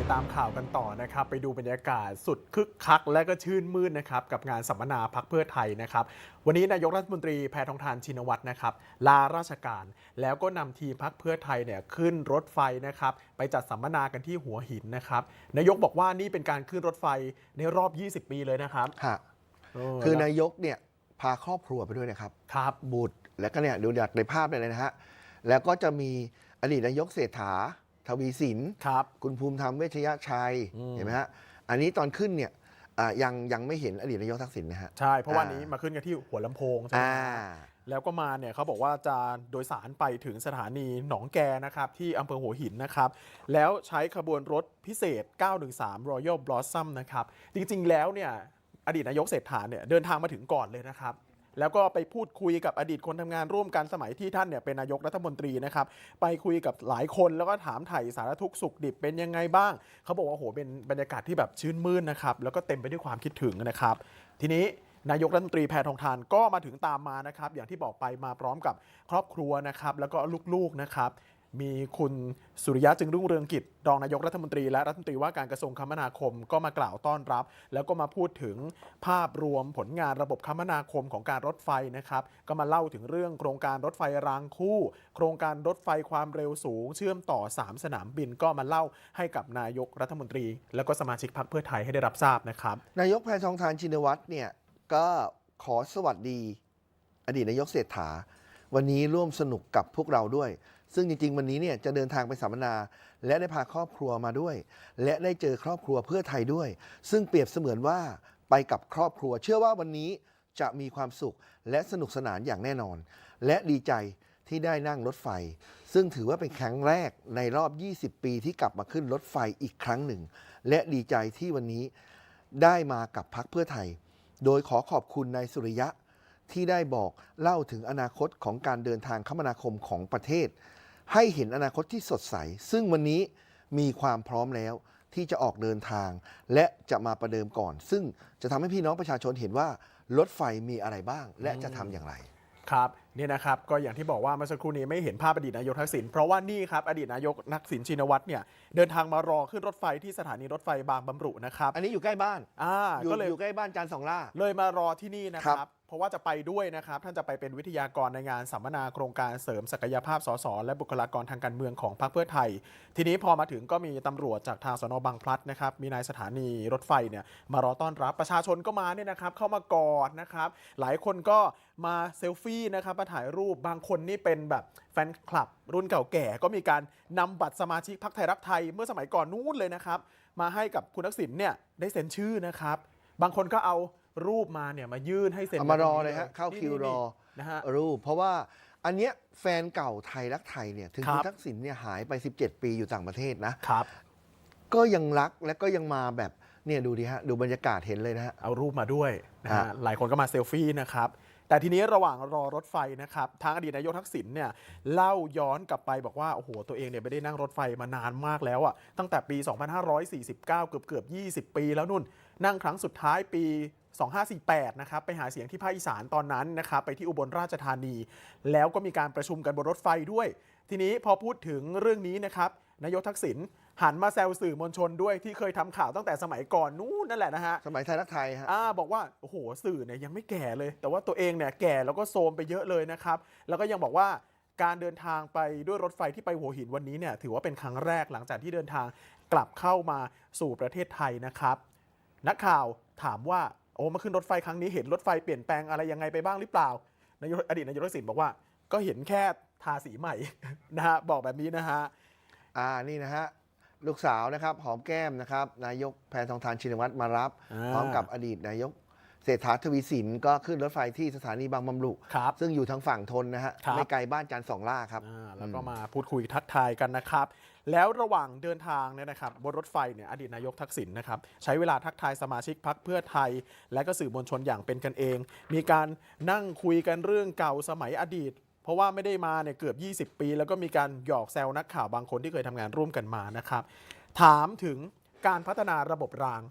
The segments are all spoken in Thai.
ติดตามข่าวกันต่อนะครับ ไปดูบรรยากาศสุดคึกคักและก็ชื่นมื่นนะครับ กับงานสัมมนาพักเพื่อไทยนะครับ วันนี้นายกรัฐมนตรีแพทองทานชินวัตรนะครับ ลาราชการ แล้วก็นำทีมพักเพื่อไทยเนี่ยขึ้นรถไฟนะครับ ไปจัดสัมมนากันที่หัวหินนะครับ นายกบอกว่านี่เป็นการขึ้นรถไฟในรอบ 20 ปีเลยนะครับฮะเคือนายกเนี่ยพาครอบครัวไปด้วยนะครับครับบุตรแล้วก็เนี่ยดูจากในภาพเนี่ยนะฮะแล้วก็จะมีอดีตนายกเศรษฐา ทวีสินครับ คุณภูมิธรรมเวชยชัยอืม เห็นไหมฮะอันนี้ตอนขึ้นเนี่ยอ่ายังยังไม่เห็นอดีตนายกทักษิณนะฮะ ใช่ เพราะวันอ่านี้นี้มาขึ้นกันที่หัวลำโพงใช่ไหมอ่าฮะแล้วก็มาเนี่ยเขาบอกว่าจะโดยสารไปถึงสถานีหนองแกนะครับที่อำเภอหัวหินนะครับ แล้วใช้ขบวนรถพิเศษ 913 Royal Blossom นะครับ จริงๆแล้วเนี่ยอดีตนายกเศรษฐาเนี่ยเดินทางมาถึงก่อนเลยนะครับ แล้วก็ไปพูดคุยกับอดีตคนทำงานร่วมกันสมัยที่ท่านเนี่ยเป็นนายกรัฐมนตรีนะครับไปคุยกับหลายคนแล้วก็ถามไถ่สารทุกข์สุขดิบเป็นยังไงบ้าง เขาบอกว่าโอ้โหเป็นบรรยากาศที่แบบชื่นมื่นนะครับแล้วก็เต็มไปด้วยความคิดถึงนะครับ ทีนี้นายกรัฐมนตรีแพทองทานก็มาถึงตามมานะครับ อย่างที่บอกไปมาพร้อมกับครอบครัวนะครับ แล้วก็ลูกๆนะครับ มีคุณสุริยะจึงรุ่งเรืองกิจ รองนายกรัฐมนตรีและรัฐมนตรีว่าการกระทรวงคมนาคมก็มากล่าวต้อนรับ แล้วก็มาพูดถึงภาพรวมผลงานระบบคมนาคมของการรถไฟนะครับ ก็มาเล่าถึงเรื่องโครงการรถไฟรางคู่ โครงการรถไฟความเร็วสูง เชื่อมต่อ 3 สนามบินก็มาเล่าให้กับนายกรัฐมนตรี แล้วก็สมาชิกพรรคเพื่อไทยให้ได้รับทราบนะครับนายกแพทองทานชินวัตรเนี่ยก็ขอสวัสดี อดีตนายกเศรษฐา วันนี้ร่วมสนุกกับพวกเราด้วย ซึ่งจริง ๆ วันนี้เนี่ยจะเดินทางไปสัมมนา และได้พาครอบครัวมาด้วย และได้เจอครอบครัวเพื่อไทยด้วย ซึ่งเปรียบเสมือนว่าไปกับครอบครัว เชื่อว่าวันนี้จะมีความสุขและสนุกสนานอย่างแน่นอน และดีใจที่ได้นั่งรถไฟ ซึ่งถือว่าเป็นครั้งแรกในรอบ 20 ปีที่กลับมาขึ้นรถไฟอีกครั้งหนึ่ง และดีใจที่วันนี้ได้มากับพักเพื่อไทย โดยขอขอบคุณนายสุริยะที่ได้บอกเล่าถึงอนาคตของการเดินทางคมนาคมของประเทศ ให้เห็นอนาคตที่สดใส ซึ่งวันนี้มีความพร้อมแล้วที่จะออกเดินทาง และจะมาประเดิมก่อน ซึ่งจะทำให้พี่น้องประชาชนเห็นว่ารถไฟมีอะไรบ้าง และจะทำอย่างไร ครับ เนี่ยนะครับก็อย่างที่บอกว่าเมื่อสักครู่นี้ไม่เห็นภาพอดีตนายกทักษิณเพราะว่านี่ครับอดีตนายกทักษิณชินวัตรเนี่ยเดินทางมารอขึ้นรถไฟที่สถานีรถไฟบางบำรุนะครับอันนี้อยู่ใกล้บ้านอ่าอยู่ก็เลยอยู่ใกล้บ้านจานสองล่า เลยมารอที่นี่นะคครัรับ บ เพราะว่าจะไปด้วยนะครับ ท่านจะไปเป็นวิทยากรในงานสัมมนาโครงการเสริมศักยภาพสสและบุคลากรทางการเมืองของพรรคเพื่อไทย ทีนี้พอมาถึงก็มีตำรวจจากทางสนบางพลัดนะครับ มีนายสถานีรถไฟเนี่ยมารอต้อนรับประชาชนก็มาเนี่ยนะครับ เข้ามากอดนะครับ หลายคนก็มาเซลฟี่นะครับมาถ่ายรูปบางคนนี่เป็นแบบแฟนคลับ รุ่นเก่าแก่ก็มีการนำบัตรสมาชิกพรรคไทยรักไทยเมื่อสมัยก่อนนู้นเลยนะครับ มาให้กับคุณทักษิณเนี่ยได้เซ็นชื่อนะครับ บางคนก็เอารูปมาเนี่ยมายื่นให้เซ็นเอามารอแบบนี้เลยฮะเข้าคิวรอนี่นะฮะรูป เพราะว่าอันเนี้ยแฟนเก่าไทยรักไทยเนี่ยถึงครับคุณทักษิณเนี่ยหายไป 17 ปีอยู่ต่างประเทศนะครับ ก็ยังรักและก็ยังมาแบบเนี่ยดูดิฮะ ดูบรรยากาศเห็นเลยนะฮะ เอารูปมาด้วยนะฮะฮะหลายคนก็มาเซลฟี่นะครับ แต่ทีนี้ระหว่างรอรถไฟนะครับทางอดีตนายกทักษิณเนี่ยเล่าย้อนกลับไปบอกว่าโอ้โหตัวเองเนี่ยไม่ได้นั่งรถไฟมานานมากแล้วอะตั้งแต่ปี 2549 เกือบเกือบ20 ปีแล้วนุ่น นั่งครั้งสุดท้ายปี 2548 นะครับไปหาเสียงที่ภาคอีสานตอนนั้นนะครับไปที่อุบลราชธานี แล้วก็มีการประชุมกันบนรถไฟด้วย ทีนี้พอพูดถึงเรื่องนี้นะครับนายกทักษิณ หันมาแซวสื่อมวลชนด้วยที่เคยทำข่าวตั้งแต่สมัยก่อนนู้นนั่นแหละนะฮะ สมัยไทยรักไทยฮะอ่าบอกว่า โอ้โห สื่อเนี่ยยังไม่แก่เลย แต่ว่าตัวเองเนี่ยแก่แล้วก็โทรมไปเยอะเลยนะครับ แล้วก็ยังบอกว่าการเดินทางไปด้วยรถไฟที่ไปหัวหินวันนี้เนี่ยถือว่าเป็นครั้งแรกหลังจากที่เดินทางกลับเข้ามาสู่ประเทศไทยนะครับ นักข่าวถามว่าโอ้มาขึ้นรถไฟครั้งนี้เห็นรถไฟเปลี่ยนแปลงอะไรยังไงไปบ้างหรือเปล่านายกอดีตนายกทักษิณบอกว่า ก็เห็นแค่ทาสีใหม่นะฮะบอกแบบนี้นะฮะอ่านี่นะฮะ ลูกสาวนะครับหอมแก้มนะครับนายกแพทองทานชินวัตรมารับอ่าพร้อมกับอดีตนายกเศรษฐาทวีสินก็ขึ้นรถไฟที่สถานีบางบำรุ ครับ ซึ่งอยู่ทางฝั่งทนนะฮะครับ ไม่ไกลบ้านจานสองล่าครับ อ่าแล้วก็มาพูดคุยทักทายกันนะครับ แล้วระหว่างเดินทางเนี่ยนะครับบนรถไฟเนี่ยอดีตนายกทักษิณนะครับใช้เวลาทักทายสมาชิกพักเพื่อไทย และก็สื่อมวลชนอย่างเป็นกันเอง มีการนั่งคุยกันเรื่องเก่าสมัยอดีต เพราะว่าไม่ได้มาเนี่ยเกือบ 20 ปี แล้วก็มีการหยอกแซวนักข่าวบางคนที่เคยทำงานร่วมกันมานะครับ ถามถึงการพัฒนาระบบราง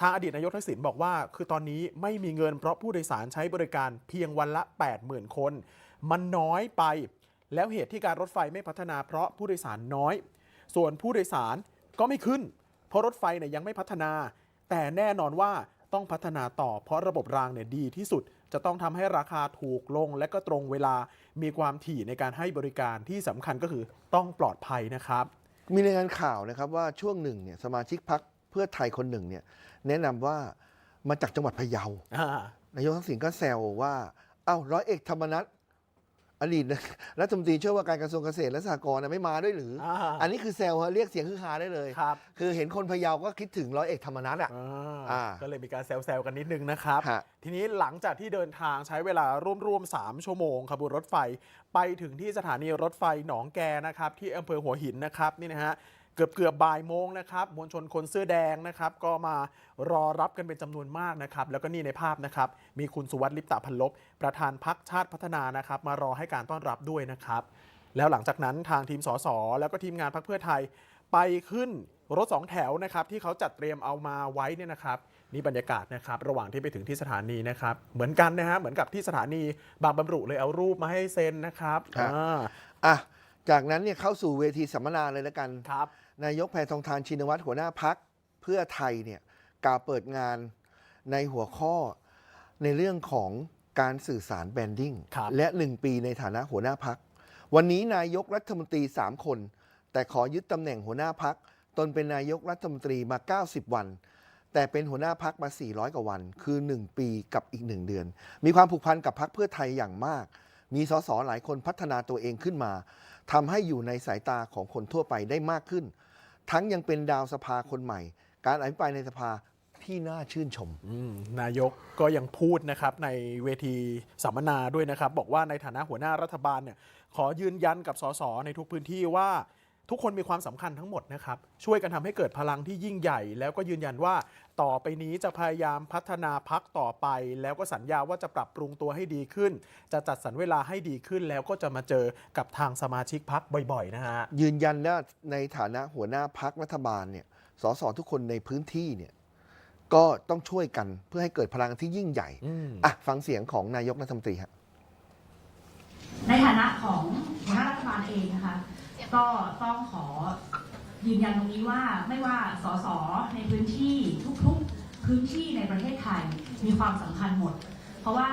ทางอดีตนายกทักษิณบอกว่า คือตอนนี้ไม่มีเงินเพราะผู้โดยสารใช้บริการเพียงวันละ 80,000 คน มันน้อยไป แล้วเหตุที่การรถไฟไม่พัฒนาเพราะผู้โดยสารน้อย ส่วนผู้โดยสารก็ไม่ขึ้น เพราะรถไฟเนี่ยยังไม่พัฒนา แต่แน่นอนว่าต้องพัฒนาต่อเพราะระบบรางเนี่ยดีที่สุด จะต้องทำให้ราคาถูกลงและก็ตรงเวลามีความถี่ในการให้บริการที่สำคัญก็คือต้องปลอดภัยนะครับ มีรายงานข่าวนะครับว่าช่วงหนึ่งเนี่ยสมาชิกพักเพื่อไทยคนหนึ่งเนี่ยแนะนำว่ามาจากจังหวัดพะเยาอ่านายกทักษิณก็แซวว่า เอ้าร้อยเอกธรรมนัฐ อดีตนะรัฐมนตรีช่วยว่าการกระทรวงเกษตรและสหกรณ์น่ะไม่มาด้วยหรืออ่าอันนี้คือแซวฮะเรียกเสียงคือฮาได้เลย ครับคือเห็นคนพะเยาก็คิดถึงร้อยเอกธรรมนัฐอะอ่าอ่า ก็เลยมีการแซวๆกันนิดนึงนะครับ ฮะ ทีนี้หลังจากที่เดินทางใช้เวลาร่วมๆ 3 ชั่วโมงขบวนรถไฟ ไปถึงที่สถานีรถไฟหนองแกนะครับ ที่อำเภอหัวหินนะครับนี่นะฮะ เกือบเกือบๆบ่ายโมงนะครับมวลชนคนเสื้อแดงนะครับ ก็มารอรับกันเป็นจำนวนมากนะครับ แล้วก็นี่ในภาพนะครับ มีคุณสุวัสดิ์ลิปตะพันลบประธานพักชาติพัฒนานะครับ มารอให้การต้อนรับด้วยนะครับ แล้วหลังจากนั้นทางทีมสสแล้วก็ทีมงานพรรคเพื่อไทยไปขึ้นรถสองแถวนะครับที่เขาจัดเตรียมเอามาไว้เนี่ยนะครับนี่บรรยากาศนะครับ ระหว่างที่ไปถึงที่สถานีนะครับ เหมือนกันนะฮะเหมือนกับที่สถานีบางบำรุเลยเอารูปมาให้เซ็นนะครับครับอ่าอะ จากนั้นเนี่ยเข้าสู่เวทีสัมมนาเลยแล้วกัน ครับ นายกแพทองทานชินวัตรหัวหน้าพักเพื่อไทยเนี่ยกล่าวเปิดงานในหัวข้อในเรื่องของการสื่อสารแบรนดิ้งครับ และ 1 ปีในฐานะหัวหน้าพัก วันนี้นายกรัฐมนตรี 3 คน แต่ขอยึดตำแหน่งหัวหน้าพัก ตนเป็นนายกรัฐมนตรีมา 90 วัน แต่เป็นหัวหน้าพักมา 400 กว่าวัน คือ 1 ปีกับอีก 1 เดือน มีความผูกพันกับพักเพื่อไทยอย่างมาก มีสสหลายคนพัฒนาตัวเองขึ้นมา ทำให้อยู่ในสายตาของคนทั่วไปได้มากขึ้น ทั้งยังเป็นดาวสภาคนใหม่ การอภิปรายในสภาที่น่าชื่นชม อืมนายกก็ยังพูดนะครับในเวทีสัมมนาด้วยนะครับ บอกว่าในฐานะหัวหน้ารัฐบาลเนี่ยขอยืนยันกับสสในทุกพื้นที่ว่า ทุกคนมีความสำคัญทั้งหมดนะครับ ช่วยกันทำให้เกิดพลังที่ยิ่งใหญ่ แล้วก็ยืนยันว่าต่อไปนี้จะพยายามพัฒนาพักต่อไป แล้วก็สัญญาว่าจะปรับปรุงตัวให้ดีขึ้น จะจัดสรรเวลาให้ดีขึ้น แล้วก็จะมาเจอกับทางสมาชิกพักบ่อยๆ นะฮะ ยืนยันว่าในฐานะหัวหน้าพักรัฐบาลเนี่ยสสทุกคนในพื้นที่เนี่ยก็ต้องช่วยกันเพื่อให้เกิดพลังที่ยิ่งใหญ่อืมอะฟังเสียงของนายกรัฐมนตรีฮะในฐานะของหัวหน้ารัฐบาลเองนะคะ ก็ต้องขอยืนยันตรงนี้ว่าไม่ว่าสสในพื้นที่ทุกๆพื้นที่ในประเทศไทยมีความสำคัญหมด เพราะว่า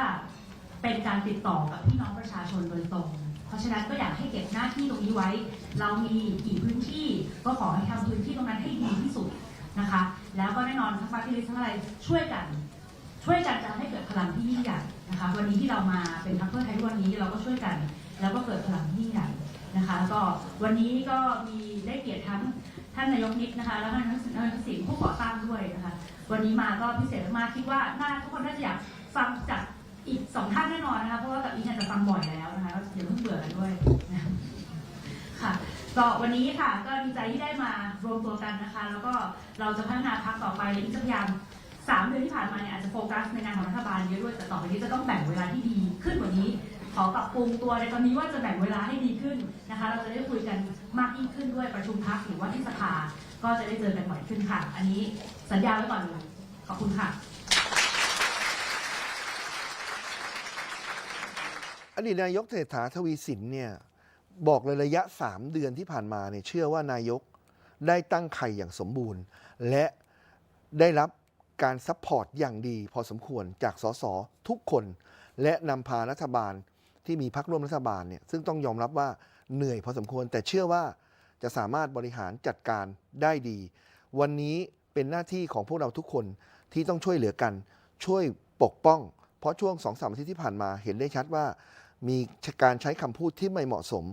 เป็นการติดต่อกับพี่น้องประชาชนโดยตรง เพราะฉะนั้นก็อยากให้เก็บหน้าที่ตรงนี้ไว้ เรามีกี่พื้นที่ก็ขอให้ทำพื้นที่ตรงนั้นให้ดีที่สุดนะคะ แล้วก็แน่นอนทั้งปาร์ตี้ลิสต์ทั้งอะไรช่วยกันช่วยกันจะให้เกิดพลังที่ยิ่งใหญ่นะคะ วันนี้ที่เรามาเป็นพรรคเพื่อไทยวันนี้เราก็ช่วยกัน แล้วก็เกิดพลังที่ยิ่งใหญ่ นะคะก็วันนี้ก็มีได้เกียรติทั้งท่านนายกนิดนะคะ แล้วก็ท่านนายกสิงห์ผู้ก่อตั้งด้วยนะคะ วันนี้มาก็พิเศษมากคิดว่าน่าทุกคนน่าจะอยากฟังจากอีกสองท่านแน่นอนนะคะเพราะว่ากับอีกเนี่ยจะฟังบ่อยแล้วนะคะก็อย่าเพิ่งเบื่อกันด้วยนะค่ะก็วันนี้ค่ะก็ดีใจที่ได้มารวมตัวกันนะคะ แล้วก็เราจะพัฒนาพักต่อไปและอีกจะพยายามสามเดือนที่ผ่านมาเนี่ยอาจจะโฟกัสในงานของรัฐบาลเยอะด้วยแต่ต่อไปนี้จะต้องแบ่งเวลาที่ดีขึ้นกว่านี้ ขอปรับปรุงตัวในตอนนี้ว่าจะแบ่งเวลาให้ดีขึ้นนะคะ เราจะได้คุยกันมากยิ่งขึ้นด้วยประชุมพักหรือว่าที่สภาก็จะได้เจอกันบ่อยขึ้นค่ะ อันนี้สัญญาไว้ก่อนเลยขอบคุณค่ะ อดีตนายกเศรษฐาทวีสินเนี่ยบอกเลยระยะ 3 เดือนที่ผ่านมาเนี่ยเชื่อว่านายกได้ตั้งไข่อย่างสมบูรณ์ และได้รับการซัพพอร์ตอย่างดีพอสมควรจากสสทุกคน และนำพารัฐบาล ที่มีพักร่วมรัฐบาลเนี่ยซึ่งต้องยอมรับว่าเหนื่อยพอสมควร แต่เชื่อว่าจะสามารถบริหารจัดการได้ดี วันนี้เป็นหน้าที่ของพวกเราทุกคนที่ต้องช่วยเหลือกัน ช่วยปกป้อง เพราะช่วงสองสามอาทิตย์ที่ผ่านมาเห็นได้ชัดว่า มีการใช้คำพูดที่ไม่เหมาะสม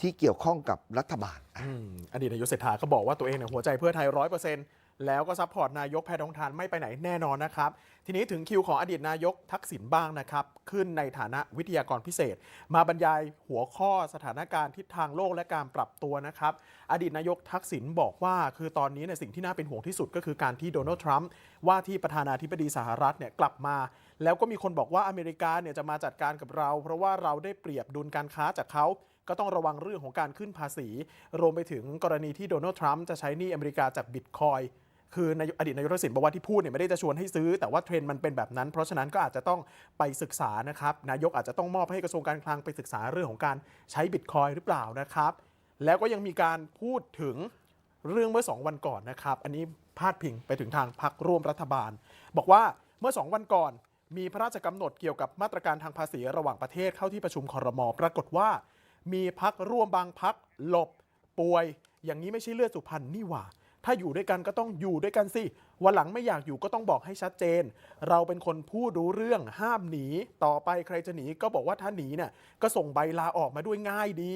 ที่เกี่ยวข้องกับรัฐบาลอืมอดีตนายกเศรษฐาก็บอกว่าตัวเองเนี่ยหัวใจเพื่อไทยร้อยเปอร์เซ็นต์ แล้วก็ซัพพอร์ตนายกแพทองทานไม่ไปไหนแน่นอนนะครับ ทีนี้ถึงคิวของอดีตนายกทักษิณบ้างนะครับ ขึ้นในฐานะวิทยากรพิเศษ มาบรรยายหัวข้อสถานการณ์ทิศทางโลกและการปรับตัวนะครับ อดีตนายกทักษิณบอกว่า คือตอนนี้เนี่ยสิ่งที่น่าเป็นห่วงที่สุดก็คือการที่โดนัลด์ทรัมป์ว่าที่ประธานาธิบดีสหรัฐเนี่ยกลับมา แล้วก็มีคนบอกว่าอเมริกาเนี่ยจะมาจัดการกับเรา เพราะว่าเราได้เปรียบดุลการค้าจากเขาก็ต้องระวังเรื่องของการขึ้นภาษี รวมไปถึงกรณีที่โดนัลด์ทรัมป์จะใช้หนี้อเมริกาจากบิตคอย คือในอดีตนายกทักษิณบอกว่าที่พูดเนี่ยไม่ได้จะชวนให้ซื้อ แต่ว่าเทรนด์มันเป็นแบบนั้น เพราะฉะนั้นก็อาจจะต้องไปศึกษานะครับนายกอาจจะต้องมอบให้กระทรวงการคลังไปศึกษาเรื่องของการใช้บิตคอยหรือเปล่านะครับ แล้วก็ยังมีการพูดถึงเรื่องเมื่อ 2 วันก่อนนะครับ อันนี้พาดพิงไปถึงทางพักร่วมรัฐบาล บอกว่าเมื่อ 2 วันก่อนมีพระราชกำหนดเกี่ยวกับมาตรการทางภาษีระหว่างประเทศเข้าที่ประชุมคอรมอปรากฏว่า มีพักร่วมบางพักหลบป่วย อย่างนี้ไม่ใช่เลือดสุพรรณนี่หว่า ถ้าอยู่ด้วยกันก็ต้องอยู่ด้วยกันสิวันหลังไม่อยากอยู่ก็ต้องบอกให้ชัดเจน เราเป็นคนพูดรู้เรื่องห้ามหนี ต่อไปใครจะหนีก็บอกว่าถ้าหนีเนี่ยก็ส่งใบลาออกมาด้วยง่ายดี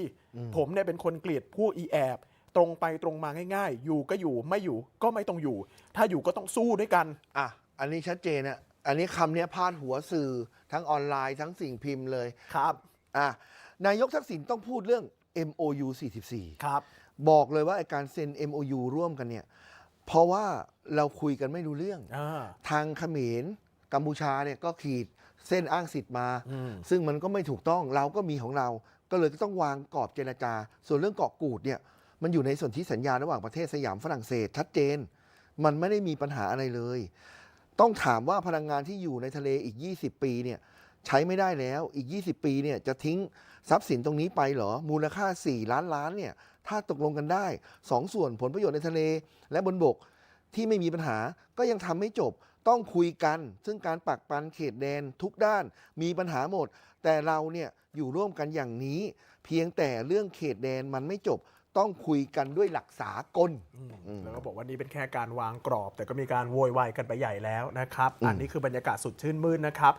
ผมเนี่ยเป็นคนเกลียดผู้อีแอบตรงไปตรงมาง่าย ๆ อยู่ก็อยู่ไม่อยู่ก็ไม่ต้องอยู่ ถ้าอยู่ก็ต้องสู้ด้วยกันอะอันนี้ชัดเจนอะอันนี้คำเนี้ยพาดหัวสื่อทั้งออนไลน์ทั้งสิ่งพิมพ์เลยครับอะนายกทักษิณต้องพูดเรื่อง MOU 44 ครับ บอกเลยว่าไอ้การเซ็น MOU ร่วมกันเนี่ย เพราะว่าเราคุยกันไม่รู้เรื่อง อ่า ทางเขมรกัมพูชาเนี่ยก็ขีดเส้นอ้างสิทธิ์มา อืม ซึ่งมันก็ไม่ถูกต้องเราก็มีของเรา ก็เลยต้องวางกรอบเจรจา ส่วนเรื่องเกาะกูดเนี่ยมันอยู่ในส่วนที่สัญญาระหว่างประเทศสยามฝรั่งเศสชัดเจน มันไม่ได้มีปัญหาอะไรเลย ต้องถามว่าพลังงานที่อยู่ในทะเลอีก 20 ปีเนี่ยใช้ไม่ได้แล้วอีก 20 ปีเนี่ยจะทิ้งทรัพย์สินตรงนี้ไปเหรอมูลค่า 4 ล้านล้านเนี่ย ถ้าตกลงกันได้สองส่วนผลประโยชน์ในทะเล และบนบกที่ไม่มีปัญหาก็ยังทำไม่จบต้องคุยกัน ซึ่งการปักปันเขตแดนทุกด้านมีปัญหาหมด แต่เราเนี่ยอยู่ร่วมกันอย่างนี้ เพียงแต่เรื่องเขตแดนมันไม่จบต้องคุยกันด้วยหลักสากลอืมแล้วก็บอกว่านี่เป็นแค่การวางกรอบ แต่ก็มีการโวยวายกันไปใหญ่แล้วนะครับอืมอันนี้คือบรรยากาศสุดชื่นมื่นนะครับ